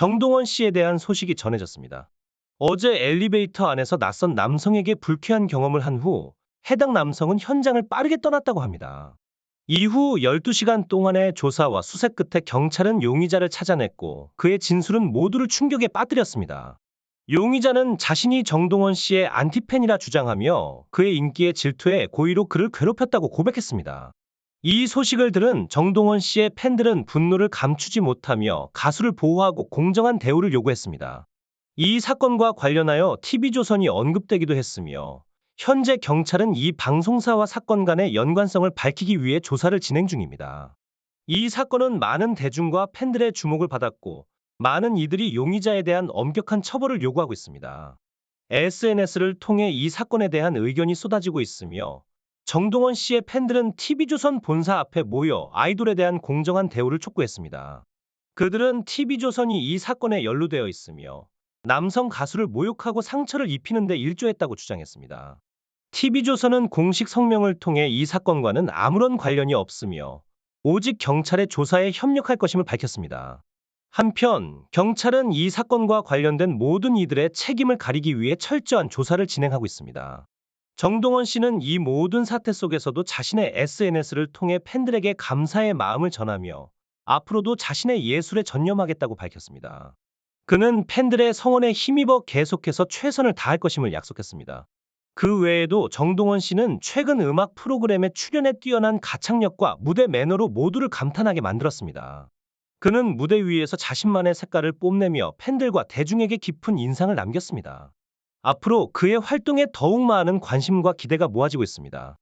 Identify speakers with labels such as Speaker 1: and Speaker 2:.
Speaker 1: 정동원 씨에 대한 소식이 전해졌습니다. 어제 엘리베이터 안에서 낯선 남성에게 불쾌한 경험을 한 후 해당 남성은 현장을 빠르게 떠났다고 합니다. 이후 12시간 동안의 조사와 수색 끝에 경찰은 용의자를 찾아냈고 그의 진술은 모두를 충격에 빠뜨렸습니다. 용의자는 자신이 정동원 씨의 안티팬이라 주장하며 그의 인기에 질투해 고의로 그를 괴롭혔다고 고백했습니다. 이 소식을 들은 정동원 씨의 팬들은 분노를 감추지 못하며 가수를 보호하고 공정한 대우를 요구했습니다. 이 사건과 관련하여 TV조선이 언급되기도 했으며 현재 경찰은 이 방송사와 사건 간의 연관성을 밝히기 위해 조사를 진행 중입니다. 이 사건은 많은 대중과 팬들의 주목을 받았고 많은 이들이 용의자에 대한 엄격한 처벌을 요구하고 있습니다. SNS를 통해 이 사건에 대한 의견이 쏟아지고 있으며 정동원 씨의 팬들은 TV조선 본사 앞에 모여 아이돌에 대한 공정한 대우를 촉구했습니다. 그들은 TV조선이 이 사건에 연루되어 있으며 남성 가수를 모욕하고 상처를 입히는 데 일조했다고 주장했습니다. TV조선은 공식 성명을 통해 이 사건과는 아무런 관련이 없으며 오직 경찰의 조사에 협력할 것임을 밝혔습니다. 한편 경찰은 이 사건과 관련된 모든 이들의 책임을 가리기 위해 철저한 조사를 진행하고 있습니다. 정동원 씨는 이 모든 사태 속에서도 자신의 SNS를 통해 팬들에게 감사의 마음을 전하며 앞으로도 자신의 예술에 전념하겠다고 밝혔습니다. 그는 팬들의 성원에 힘입어 계속해서 최선을 다할 것임을 약속했습니다. 그 외에도 정동원 씨는 최근 음악 프로그램에 출연해 뛰어난 가창력과 무대 매너로 모두를 감탄하게 만들었습니다. 그는 무대 위에서 자신만의 색깔을 뽐내며 팬들과 대중에게 깊은 인상을 남겼습니다. 앞으로 그의 활동에 더욱 많은 관심과 기대가 모아지고 있습니다.